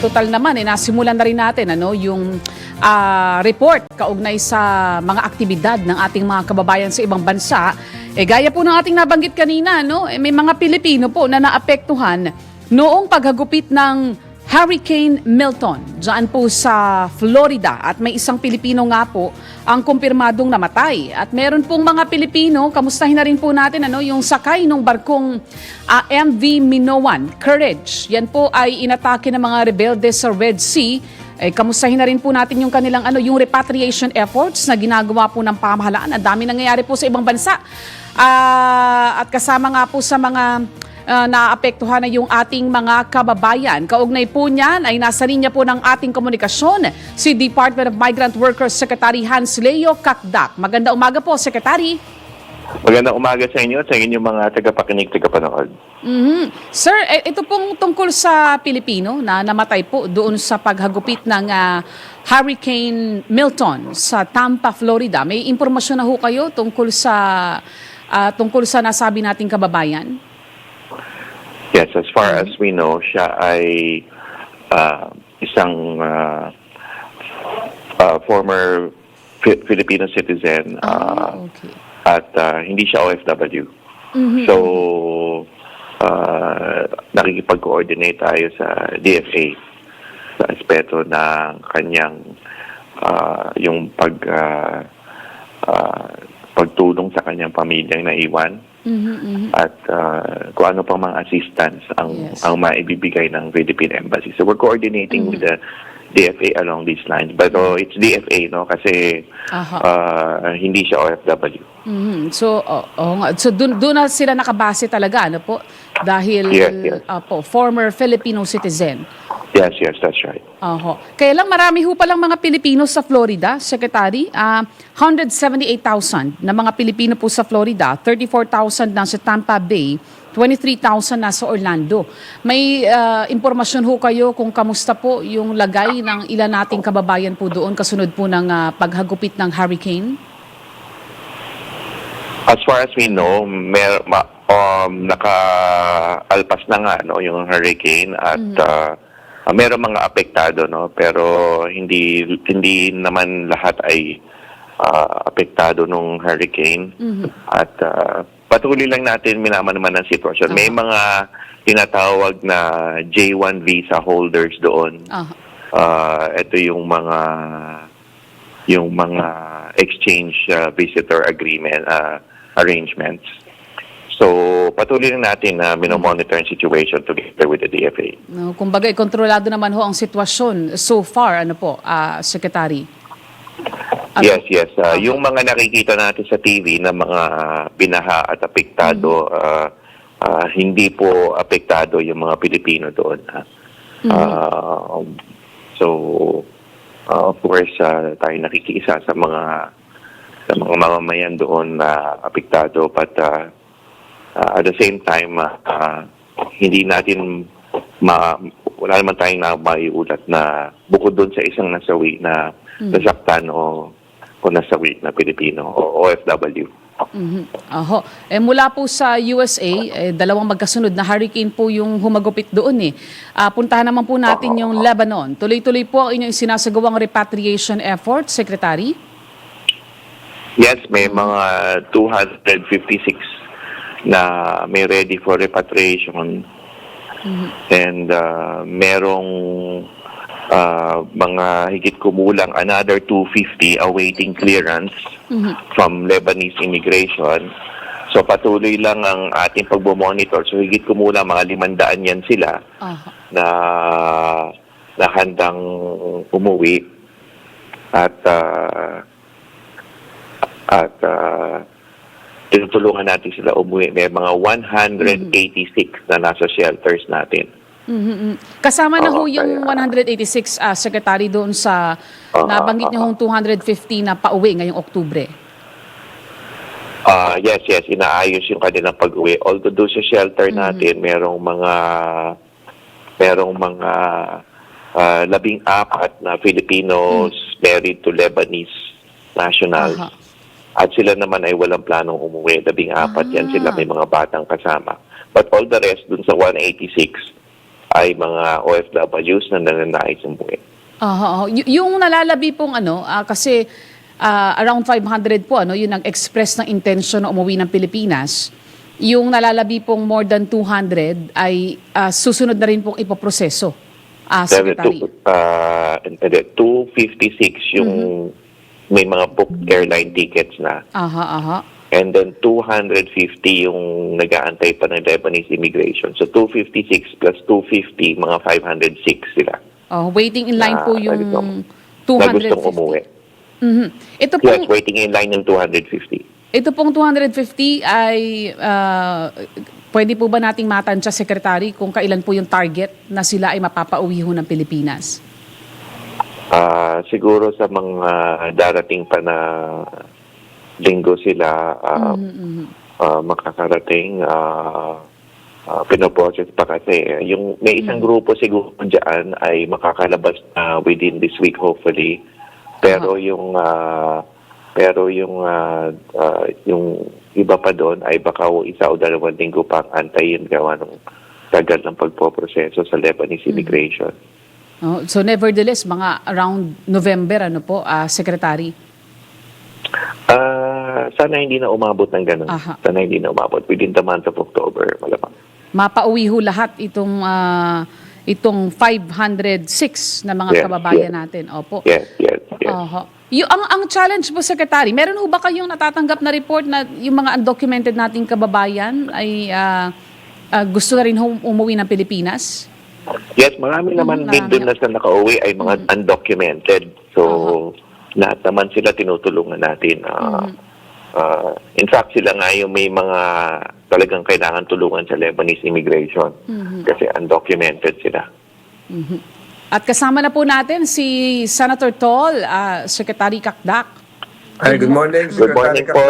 total naman, eh, nasimulan na rin natin ano, yung ah, report kaugnay sa mga aktibidad ng ating mga kababayan sa ibang bansa. Eh, gaya po ng ating nabanggit kanina, no, eh, may mga Pilipino po na naapektuhan noong paghagupit ng Hurricane Milton dyan po sa Florida at may isang Pilipino nga po ang kumpirmadong namatay. At meron pong mga Pilipino, kamustahin na rin po natin ano, yung sakay ng barkong ah, MV Minoan, Courage. Yan po ay inatake ng mga rebelde sa Red Sea. Eh, kamustahin na rin po natin yung kanilang ano, yung repatriation efforts na ginagawa po ng pamahalaan. Ang dami nangyayari po sa ibang bansa. Ah, at kasama nga po sa mga uh, naapektuhan na yung ating mga kababayan. Kaugnay po niyan ay nasa linya po ng ating komunikasyon si Department of Migrant Workers Secretary Hans Leo Kakdak. Maganda umaga po, Secretary. Magandang umaga sa inyo at sa inyong mga tagapakinig, tagapanood. Mhm. Sir, eh, ito pong tungkol sa Pilipino na namatay po doon sa paghagupit ng ah, Hurricane Milton sa Tampa, Florida. May impormasyon na ho kayo tungkol sa ah, tungkol sa nasabi nating kababayan? Yes, as far as we know, siya ay ah, isang ah, ah, former Fi- Filipino citizen ah, okay. at ah, hindi siya OFW. So, ah, nakikipag-coordinate tayo sa DFA sa aspeto ng kanyang ah, yung pag ah, ah, pagtulong sa kanyang pamilyang naiwan Mhm, mhm. at uh, kung ano pang mga assistance ang Yes. ang maibibigay ng Philippine Embassy. So we're coordinating with the DFA along these lines. But oh, it's DFA no kasi Aha. uh, hindi siya OFW. Mhm. So, oh, oh, so doon doon na sila nakabase talaga, ano po? Dahil Yes, yes. ah, po, former Filipino citizen. Yes, yes, that's right. Oho. Kaya lang marami ho palang mga Pilipino sa Florida, Secretary. Ah, 178,000 na mga Pilipino po sa Florida, 34,000 na sa Tampa Bay, 23,000 na sa Orlando. May ah, impormasyon ho kayo kung kamusta po yung lagay ng ilan nating kababayan po doon kasunod po ng ah, paghagupit ng hurricane? As far as we know, mer um, naka-alpas na nga no, yung hurricane at uh, uh, meron mga apektado no, pero hindi hindi naman lahat ay uh, apektado nung hurricane at uh, patuloy lang natin minamanaman ng sitwasyon. May mga tinatawag na J1 visa holders doon. Ah, Uh, ito yung mga yung mga exchange uh, visitor agreement uh, arrangements. So, patuloy lang natin na minomonitor yung situation together with the DFA. no, kumbaga, kontrolado naman ho ang sitwasyon so far, ano po, ah, Secretary? Ano? Yes, yes. Uh, yung mga nakikita natin sa TV na mga binaha at apektado, uh, uh, hindi po apektado yung mga Pilipino doon. Uh, so, uh, of course, uh, tayo nakikiisa sa mga sa mga mamamayan doon na apektado but uh, uh, at the same time uh, uh, hindi natin ma wala naman tayong maiulat na bukod doon sa isang nasawi na nasaktan o o nasawi na Pilipino o OFW. Mhm. Aho. Eh mula po sa USA, eh, dalawang magkasunod na hurricane po yung humagupit doon eh. Ah, puntahan naman po natin yung Lebanon. Tuloy-tuloy po ang inyong sinasagawang repatriation effort, Secretary? Yes, may mga 256 na may ready for repatriation. And uh, merong uh, mga higit kumulang another 250 awaiting clearance from Lebanese immigration. So patuloy lang ang ating pagbo-monitor. So higit kumulang mga limandaan yan sila Aha. na na handang umuwi at ah, at ah, tinutulungan natin sila umuwi. May mga 186 na nasa shelters natin. Mhm, mhm. Kasama na ho Oo, yung kaya- 186 ah, Secretary doon sa Oo, nabanggit niyo hong 250 na pauwi ngayong Oktubre. Ah, yes, yes, inaayos yung kanilang pag-uwi. Although doon sa shelter natin, merong mga merong mga ah, labing apat na Filipinos married to Lebanese nationals. Aha. At sila naman ay walang planong umuwi. Labing apat yan Ah. sila, may mga batang kasama. But all the rest, dun sa 186, ay mga OFWs na nananais umuwi. Aha, aha. Y- yung nalalabi pong ano, ah, kasi ah, around 500 po, ano, yun ang express ng intention na umuwi ng Pilipinas. Yung nalalabi pong more than 200 ay ah, susunod na rin pong ipoproseso, Seven- Secretary. hindi, 256 yung may mga booked airline tickets na. Aha, aha. And then 250 yung nag-aantay pa ng Lebanese immigration. So 256 plus 250, mga 506 sila Oh, waiting in line Na- po yung na 250. gustong umuwi. Mhm. Ito Yes, pong waiting in line ng 250. ito pong 250 ay ah, pwede po ba nating matansya secretary kung kailan po yung target na sila ay mapapauwi ho ng Pilipinas? Ah, siguro sa mga darating pa na linggo sila ah, ah, makakarating uh, pinoprocess pa kasi. Yung may isang grupo siguro diyan ay makakalabas na within this week hopefully. Pero yung ah, pero yung ah, ah, yung iba pa doon ay baka o isa o dalawang linggo pa ang antayin gawa ng tagal ng pagpoproseso sa Lebanese immigration. Oh, so nevertheless, mga around November, ano po, ah, Secretary? Ah, sana hindi na umabot ng ganun. Aha. Sana hindi na umabot within the month of October, malamang. Mapauwi ho lahat itong ah, itong 506 na mga Yes, kababayan yes. natin. Opo. Yes, yes, yes. Oho. Yung, ang, ang challenge po, Secretary, meron ho ba kayong natatanggap na report na yung mga undocumented nating kababayan ay ah, ah, gusto na rin ho umuwi ng Pilipinas? Yes, marami naman Mm, din marami. doon na sa nakauwi ay mga undocumented. So, lahat naman sila tinutulungan natin. Ah, ah, in fact, sila nga yung may mga talagang kailangan tulungan sa Lebanese immigration kasi undocumented sila. At kasama na po natin si Senator Tol, ah, Secretary Kakdak. Ay, good morning, Good morning po.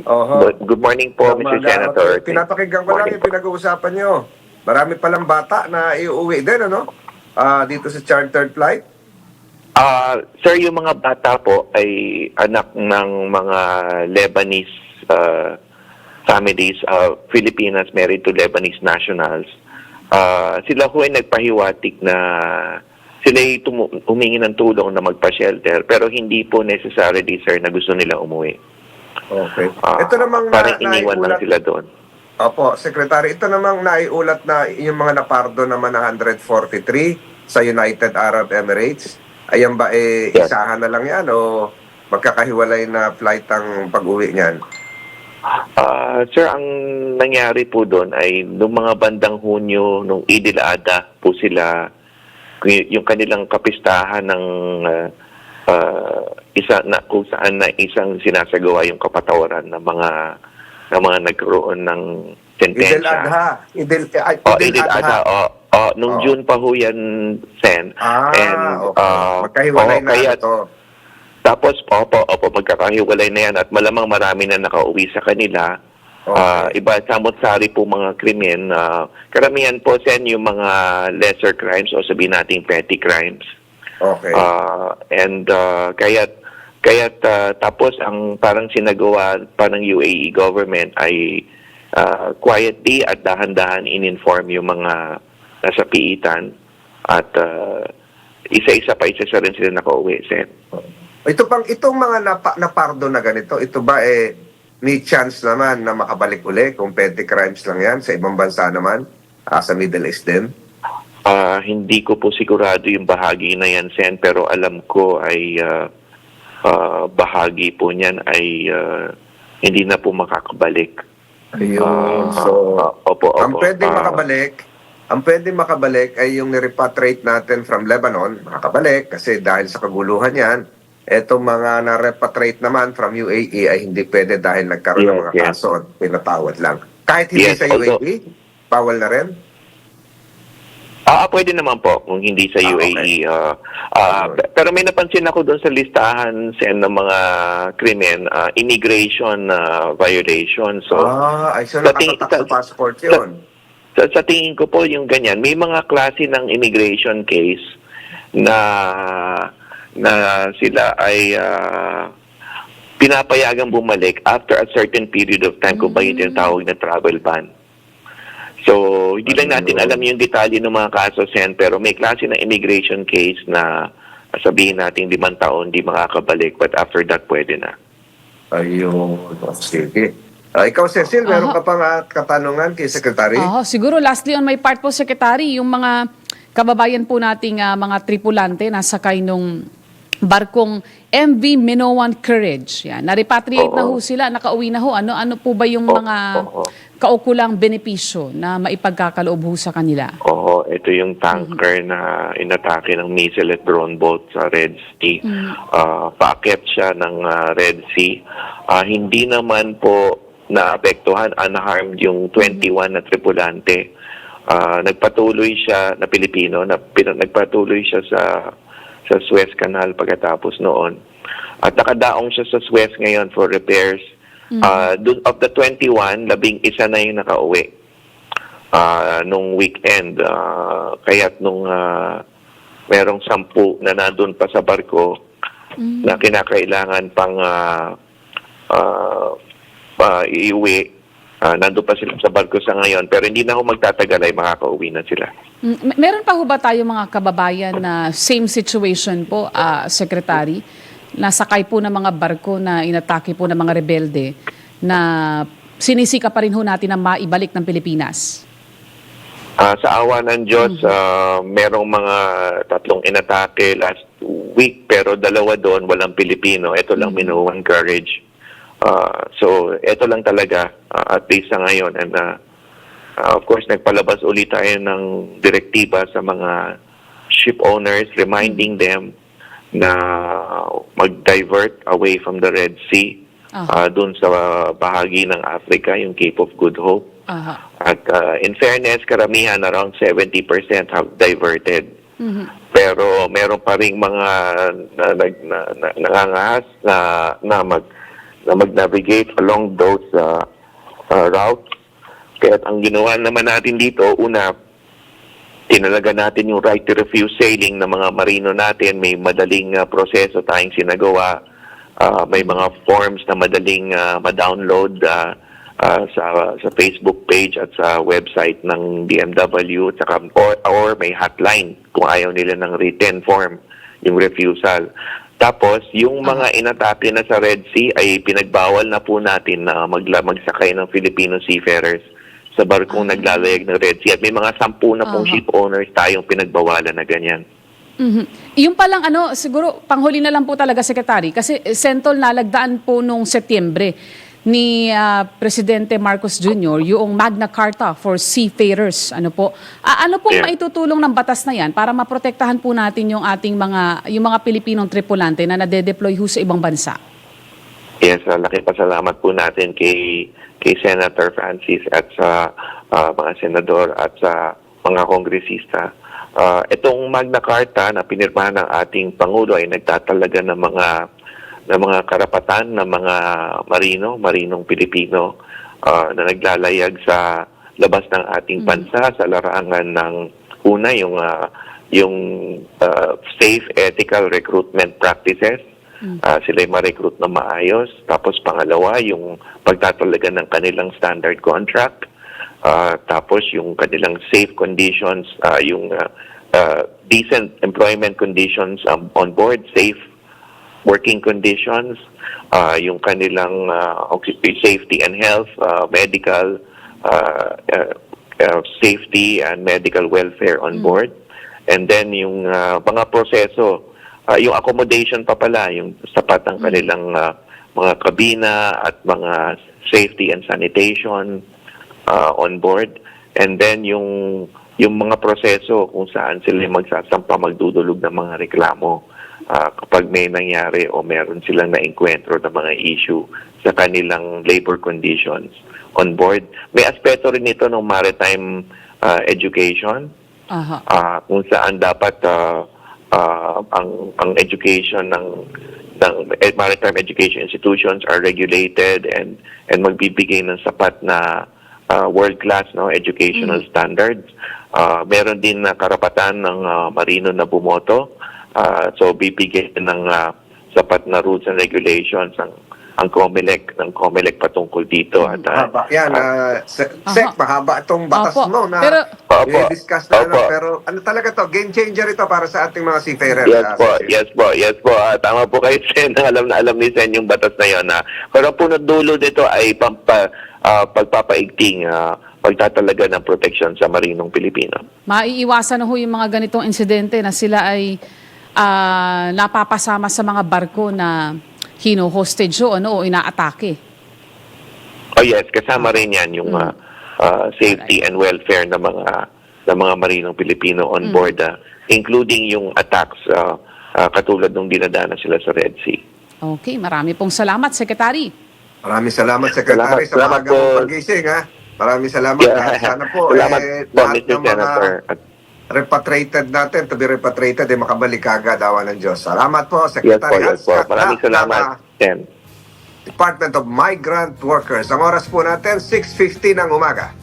Oho. Good, good morning po, Mr. Senator. Pinapakinggan ko lang yung pinag-uusapan nyo. Marami palang bata na iuwi din, ano? Ah, dito sa chartered flight. Ah, sir, yung mga bata po ay anak ng mga Lebanese ah, families, ah, Filipinas married to Lebanese nationals. Ah, sila ho ay nagpahiwatik na sila ay humingi ng tulong na magpa-shelter pero hindi po necessarily, sir, na gusto nila umuwi. Okay. Ah, ito namang parang na, iniwan lang sila doon. Opo, Secretary, ito namang naiulat na yung mga napardo naman na 143 sa United Arab Emirates. Ayan ba, eh, Yes. isahan na lang yan o magkakahiwalay na flight ang pag-uwi niyan? Ah, sir, ang nangyari po doon ay nung mga bandang Hunyo, nung Idil Adha po sila, yung kanilang kapistahan ng ah, ah, isa na kung saan na isang sinasagawa yung kapatawaran ng mga ng mga nagkaroon ng Idil sentensya. Adha. Idil, ay, Oh, Idil Adha. Oh, oh, nung Oh. June pa ho yan, Sen. Ah, And, okay. Magkahiwalay oh, na kaya- ito. Tapos, opo, opo, magkakahiwalay na yan at malamang marami na nakauwi sa kanila. Okay. Ah, iba, samot-sari po mga krimen. ah, karamihan po, Sen, yung mga lesser crimes o sabihin nating petty crimes. Okay. Ah, and uh, kaya kaya tapos ang parang sinagawa pa ng UAE government ay ah, quietly at dahan-dahan in-inform yung mga nasa piitan at ah, isa-isa pa isa sa rin sila nakauwi, Sen. Ito pang itong mga napa, napardo na ganito, ito ba eh may chance naman na makabalik uli kung petty crimes lang yan sa ibang bansa naman, ah, sa Middle East din? Ah, hindi ko po sigurado yung bahagi na yan, Sen, pero alam ko ay ah, ah, bahagi po niyan ay ah, hindi na po makakabalik. Ayun. Ah, so, ah, opo, opo. ang pwedeng Ah, makabalik, ang pwedeng makabalik ay yung nirepatriate natin from Lebanon, makakabalik kasi dahil sa kaguluhan yan, etong mga na-repatriate naman from UAE ay hindi pwede dahil nagkaroon ng Yes, mga yes. kaso at pinatawad lang. Kahit hindi Yes, sa although- UAE, bawal na rin? Ah, ah, pwede naman po kung hindi sa Ah, UAE. Okay. pe- pero may napansin ako doon sa listahan sen ng mga krimen, ah, immigration ah, violation. So, ah, ay so sa nakatatak sa sa- passport yun. sa, sa tingin ko po yung ganyan, may mga klase ng immigration case na na sila ay ah, pinapayagang bumalik after a certain period of time kung ba yung tinatawag na travel ban. So, hindi lang natin alam yung detalye ng mga kaso, Sen, pero may klase ng immigration case na sabihin natin limang taon, di makakabalik, but after that, pwede na. Ayun. Sige. Ah, ikaw, Cecil, meron ka pang ah, katanungan kay Secretary? Oo, siguro lastly on my part po, Secretary, yung mga kababayan po nating ah, mga tripulante na sakay nung barkong MV Minoan Courage. Yan. Na-repatriate na ho sila, nakauwi na ho. Ano, ano po ba yung mga oo. kaukulang benepisyo na maipagkakaloob ho sa kanila? Oo, ito yung tanker na inatake ng missile at drone boat sa Red Sea. Ah, paakyat siya ng ah, Red Sea. Ah, hindi naman po naapektuhan, unharmed yung 21 na tripulante. Ah, nagpatuloy siya na Pilipino, na, pin- nagpatuloy siya sa sa Suez Canal pagkatapos noon. At nakadaong siya sa Suez ngayon for repairs. Ah, dun, of the 21, labing isa na yung nakauwi ah nung weekend. ah kaya't nung ah, merong sampu na nandun pa sa barko na kinakailangan pang ah, ah, pa iuwi. Ah, nandun pa sila sa barko sa ngayon. Pero hindi na ako magtatagal ay makakauwi na sila. Mm, me- Meron pa ho ba tayo mga kababayan na same situation po, ah, Secretary? Nasakay po ng mga barko na inatake po ng mga rebelde na sinisika pa rin ho natin na maibalik ng Pilipinas. Ah, sa awa ng Diyos, ah, merong mga tatlong inatake last week pero dalawa doon walang Pilipino. Ito lang Minoan Courage. Ah, so, ito lang talaga ah, at least sa ngayon. And ah, ah, of course, nagpalabas ulit tayo ng direktiba sa mga ship owners reminding them na mag-divert away from the Red Sea Ah. ah, doon sa bahagi ng Africa, yung Cape of Good Hope. Aha. At uh, in fairness, karamihan around 70% have diverted. Mhm. Pero meron pa ring mga na, na, na, na, nangangahas na, na, mag, na mag-navigate along those uh, uh, routes. Kaya ang ginawa naman natin dito, una, tinalaga natin yung right to refuse sailing ng mga marino natin. May madaling uh, proseso tayong sinagawa. Uh, may mga forms na madaling uh, ma-download uh, uh, sa sa Facebook page at sa website ng BMW saka, or, or may hotline kung ayaw nila ng written form yung refusal. Tapos, yung mga inatake na sa Red Sea ay pinagbawal na po natin na magla, magsakay ng Filipino seafarers sa barkong naglalayag ng Red Sea. At may mga sampu na pong Aha. ship owners tayong pinagbawalan na ganyan. Mhm. Yung palang ano, siguro panghuli na lang po talaga, Secretary, kasi eh, Sentol nalagdaan po nung Setyembre ni ah, Presidente Marcos Jr. yung Magna Carta for Seafarers. Ano po? Ah, ano pong Yeah. maitutulong ng batas na yan para maprotektahan po natin yung ating mga yung mga Pilipinong tripulante na nade-deploy ho sa ibang bansa? Yes, uh, laki pasalamat po natin kay kay Senator Francis at sa ah, mga senador at sa mga kongresista. Ah, itong Magna Carta na pinirmahan ng ating Pangulo ay nagtatalaga ng mga ng mga karapatan ng mga marino, marinong Pilipino ah, na naglalayag sa labas ng ating bansa sa larangan ng una yung ah, yung ah, safe ethical recruitment practices Ah, sila'y ma-recruit na maayos. Tapos pangalawa, yung pagtatalaga ng kanilang standard contract. Ah, tapos yung kanilang safe conditions, ah, yung ah, ah, decent employment conditions um, on board, safe working conditions, ah, yung kanilang occup- safety and health, ah, medical, ah, ah, ah, safety and medical welfare on board. And then yung ah, mga proseso, ah, yung accommodation pa pala, yung sapat ang kanilang ah, mga kabina at mga safety and sanitation ah, on board. And then yung yung mga proseso kung saan sila magsasampa magdudulog ng mga reklamo ah, kapag may nangyari o meron silang na-encuentro ng mga issue sa kanilang labor conditions on board. May aspeto rin ito ng maritime ah, education Aha. ah kung saan dapat ah, ah, ang ang education ng ng maritime education institutions are regulated and and magbibigay ng sapat na world class no educational standards. Ah, meron din na karapatan ng ah, marino na bumoto. Ah, so bibigyan ng ah, sapat na rules and regulations ang ang COMELEC, ng COMELEC patungkol dito. At ah, Mahaba. Yan, ah, se- Sek, mahaba itong batas Opo. mo na Pero- i-discuss na ano. Opo. Pero ano talaga to? Game changer ito para sa ating mga seafarers. Yes ah, po, Sir. yes po, yes po. Ah, tama po kayo, Sen. Alam na alam ni Sen yung batas na yun. Ha. Pero punot dulo dito ay pampa, ah, pagpapaigting, ah, pagtatalaga ng protection sa marinong Pilipino. Maiiwasan na ho yung mga ganitong insidente na sila ay ah, napapasama sa mga barko na hino-hostage o ano, o inaatake. Oh yes, kasama rin yan yung ah, ah, safety and welfare ng mga ng mga marinong Pilipino on board, ah, including yung attacks ah, ah, katulad nung dinadana sila sa Red Sea. Okay, marami pong salamat, Secretary. Maraming salamat, Secretary, Salamat- sa salamat mga pagising. Ha? Maraming salamat. Ah, Sana po, Salamat eh, po, lahat Mr. mga Senator. At repatriated natin, to be repatriated, eh, makabalik agad, awa ng Diyos. Salamat po, yes po, Secretary yes po. Maraming salamat, ng, ah. Department of Migrant Workers. Ang oras po natin, 6.50 ng umaga.